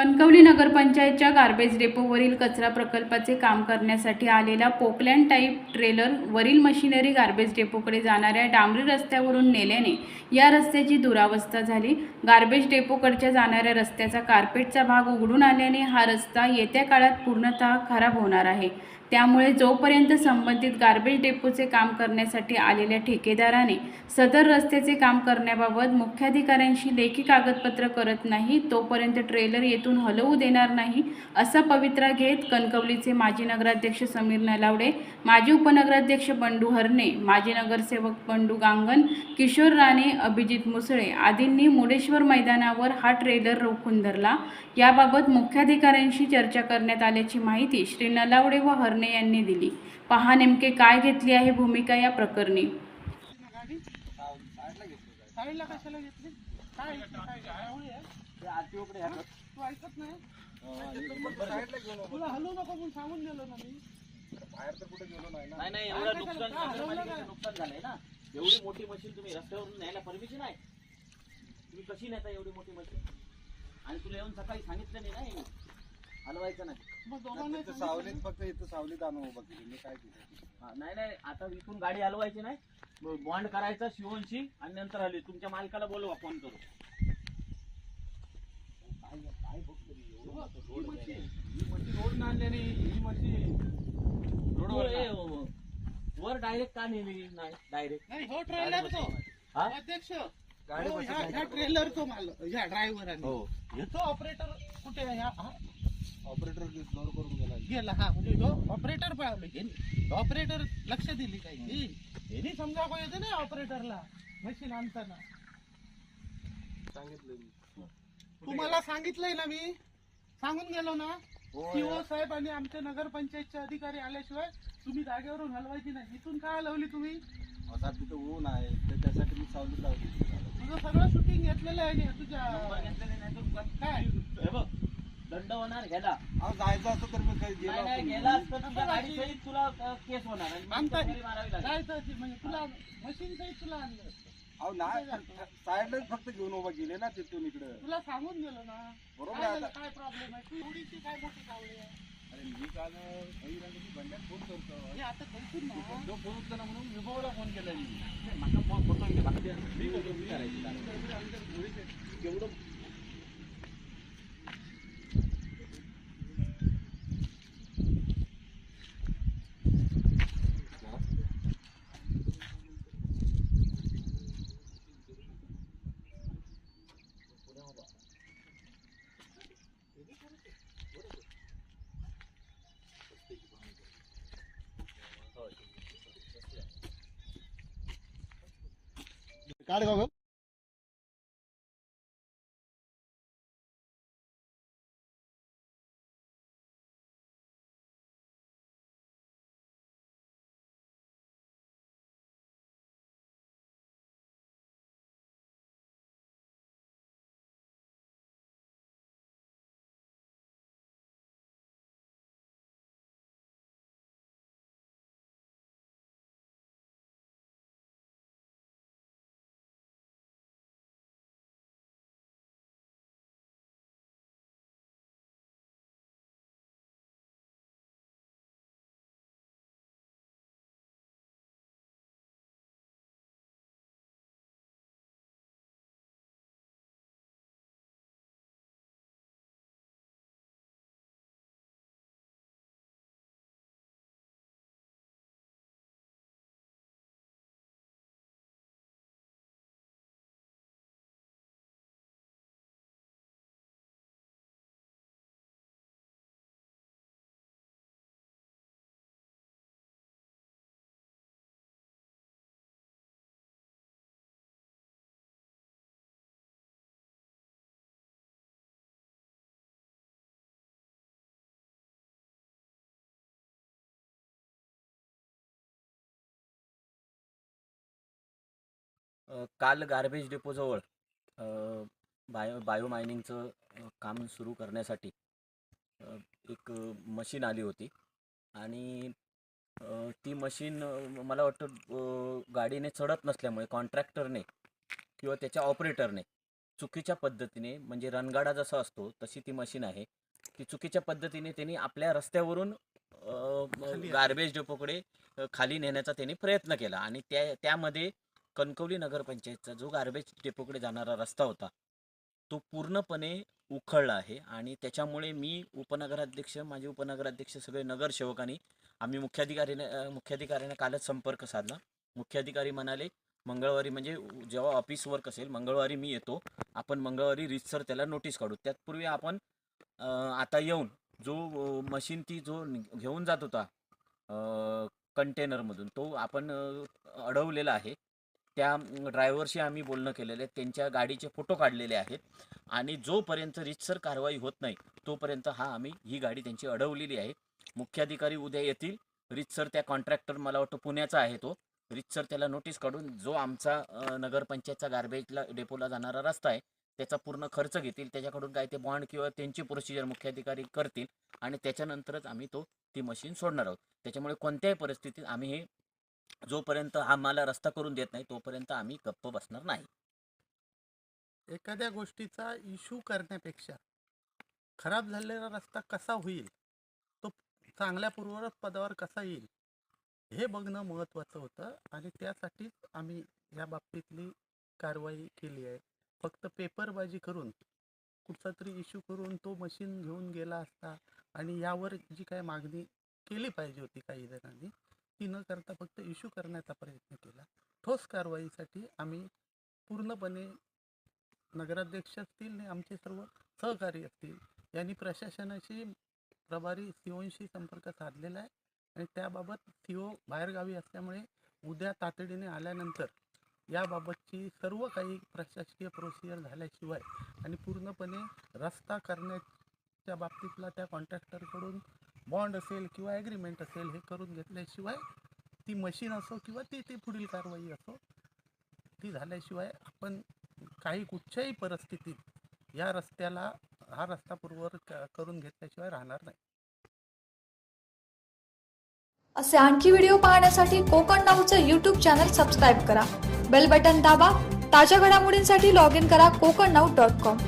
Kankavli नगरपंचायतच्या garbage डेपोवरील कचरा प्रकल्पाचे काम करण्यासाठी आलेला पोकलँड टाईप ट्रेलर वरील मशिनरी गार्बेज डेपोकडे जाणाऱ्या डांबरी रस्त्यावरून नेल्याने या रस्त्याची दुरावस्था झाली. गार्बेज डेपोकडच्या जाणाऱ्या रस्त्याचा कार्पेटचा भाग उघडून आल्याने हा रस्ता येत्या काळात पूर्णतः खराब होणार आहे. त्यामुळे जोपर्यंत संबंधित गार्बेज डेपोचे काम करण्यासाठी आलेल्या ठेकेदाराने सदर रस्त्याचे काम करण्याबाबत मुख्याधिकाऱ्यांशी लेखी कागदपत्र करत नाही तोपर्यंत ट्रेलर येथून हलवू देणार नाही असा पवित्रा घेत कणकवलीचे माजी नगराध्यक्ष समीर नलावडे माजी उपनगराध्यक्ष बंडू हरणे माजी नगरसेवक बंडू गांगण किशोर राणे अभिजित मुसळे आदींनी मुडेश्वर मैदानावर हा ट्रेलर रोखून धरला. याबाबत मुख्याधिकाऱ्यांशी चर्चा करण्यात आल्याची माहिती श्री नलावडे व हरणे यांनी दिली. पहा नेमके काय घेतली आहे भूमिका या प्रकरणी. नाही? नाही नाही एवढं नुकसान नगरपालिकेचं नुकसान झालंय ना. एवढी मोठी मशीन तुम्ही रस्त्यावरून न्यायला परमिशन आहे. तुम्ही कशी नेता एवढी मोठी मशीन? आणि तुला येऊन सकाळी सांगितलं नाही ना हलवायचं नाही. इथं सावलीत फक्त इथं सावलीत आणून उभं केली. मी काय केलं? हा, नाही नाही आता इथून गाडी हलवायची नाही. बॉन्ड करायचा शिवणशी आणि नंतर हलवी. तुमच्या मालकाला बोलवा फोन करू रोड. ही ही मशीन. तू हे, वर डायरेक्ट का नेली नाही? डायरेक्ट नाही हो ट्रेलर तो. हा? अध्यक्ष. गाडी हो, बसत ह्या नाही. ह्या ट्रेलर तो माल ह्या ड्रायव्हर हो. तो ऑपरेटर कुठे आहे? हा हा? ऑपरेटर करून गेला. गेला हा म्हणजे तो ऑपरेटर पळावले ऑपरेटर लक्ष दिली काही. यांनी समजा येते ना ऑपरेटरला मशीन आणताना. सांगितलं मी. तुम्हाला सांगितलंय ना मी. सांगून गेलो ना. हो, सीओ साहेब आणि आमचे नगरपंचायतचे अधिकारी आल्याशिवाय तुम्ही जागेवरून हलवायची नाही. इथून का हलवली तुम्ही? आता तिथं ऊन आहे तर त्यासाठी मी सावलीत लावली तुझं सगळं शूटिंग घेतलेलं आहे ना तुझ्या नंबर घेतलेले नाही तर उगाच काय? हे बघ. दंड होणार घ्याला अहो जायचं असतं तर मी काही गेलो नाही नाही असतो. गेला असतं तुझ्या गाडी सहित तुला अ, केस होणार आणि मग मारावी लागेल. काय तर म्हणजे तुला मशीन सहित तुला आणलं अहो नाही साईडलाच फक्त घेऊन उभं केले ना तिथून इकडं. तुला सांगून गेलो ना. बरोबर काय आहे? आता. काय प्रॉब्लेम आहे? तू एवढीची काय मोठी कावली आहे? अरे मी काल बंड्यात फोन करतो. हे आता कळतील ना? जो फोन उचलला म्हणून विभवला फोन केला मी. माका फोन बाकी मी करतो, मी करायची. काढ गं काल गार्बेज डेपोजवळ बायो बायो मायनिंगचं काम सुरू करण्यासाठी एक मशीन आली होती. आणि ती मशीन मला वाटतं गाडीने चढत नसल्यामुळे कॉन्ट्रॅक्टरने किंवा त्याच्या ऑपरेटरने चुकीच्या पद्धतीने म्हणजे रणगाडा जसा असतो तशी ती मशीन आहे. ती चुकीच्या पद्धतीने त्यांनी आपल्या रस्त्यावरून गार्बेज डेपोकडे खाली नेण्याचा त्यांनी प्रयत्न केला. आणि त्या त्यामध्ये कणकवली नगरपंचायतचा जो गार्बेज डेपोकडे जाणारा रस्ता होता तो पूर्णपणे उखळला आहे आणि त्याच्यामुळे मी उपनगराध्यक्ष माझे उपनगराध्यक्ष सगळे नगरसेवकांनी आम्ही मुख्याधिकारीने मुख्याधिकाऱ्याने कालच संपर्क साधला. मुख्याधिकारी म्हणाले मंगळवारी म्हणजे जेव्हा ऑफिस वर्क असेल मंगळवारी मी येतो. आपण मंगळवारी रितसर त्याला नोटीस काढू. त्यापूर्वी आपण आता येऊन जो मशीन ती जो घेऊन जात होता कंटेनरमधून तो आपण अडवलेला आहे. त्या ड्रायव्हरशी आम्ही बोलणं केलेलं आहे. त्यांच्या गाडीचे फोटो काढलेले आहेत. आणि जोपर्यंत रितसर कारवाई होत नाही तोपर्यंत हा आम्ही ही गाडी त्यांची अडवलेली आहे. मुख्याधिकारी उद्या येतील. रितसर त्या कॉन्ट्रॅक्टर मला वाटतं पुण्याचा आहे तो. रितसर त्याला नोटीस काढून जो आमचा नगरपंचायतचा गार्बेजला डेपोला जाणारा रस्ता आहे त्याचा पूर्ण खर्च घेतील. त्याच्याकडून काय ते बॉन्ड किंवा त्यांची प्रोसिजर मुख्याधिकारी करतील. आणि त्याच्यानंतरच आम्ही तो ती मशीन सोडणार आहोत. त्याच्यामुळे कोणत्याही परिस्थितीत आम्ही हे जोपर्यंत आम्हाला रस्ता करून देत नाही तोपर्यंत आम्ही गप्प बसणार नाही. एखाद्या गोष्टीचा इश्यू करण्यापेक्षा खराब झालेला रस्ता कसा होईल? तो चांगल्या पूर्वरत पदावर कसा येईल? हे बघणं महत्त्वाचं होतं आणि त्यासाठीच आम्ही या बाबतीतली कारवाई केली आहे. फक्त पेपरबाजी करून कुठचा तरी इश्यू करून तो मशीन घेऊन गेला असता आणि यावर जी काय मागणी केली पाहिजे होती काही जणांनी ती न करता फक्त इश्यू करण्याचा प्रयत्न केला. ठोस कारवाईसाठी आम्ही पूर्णपणे नगराध्यक्ष असतील आणि आमचे सर्व सहकारी असतील यांनी प्रशासनाशी प्रभारी सीओशी संपर्क साधलेला आहे. आणि त्याबाबत सीओ बाहेरगावी असल्यामुळे उद्या तातडीने आल्यानंतर याबाबतची सर्व काही प्रशासकीय प्रोसिजर झाल्याशिवाय आणि पूर्णपणे रस्ता करण्याच्या बाबतीतला त्या कॉन्ट्रॅक्टरकडून बॉन्ड असेल किंवा ॲग्रीमेंट असेल हे करून घेतल्याशिवाय ती मशीन असो किंवा ती ती पुढील कारवाई असो ती झाल्याशिवाय आपण काही कुठच्याही परिस्थितीत या रस्त्याला हा रस्ता पूर्ववत करून घेतल्याशिवाय राहणार नाही. असे आणखी व्हिडिओ पाहण्यासाठी कोकण नाऊचं यूट्यूब चॅनल सबस्क्राईब करा. बेल बटन दाबा. ताज्या घडामोडींसाठी लॉग इन करा कोकण नाऊ डॉट कॉम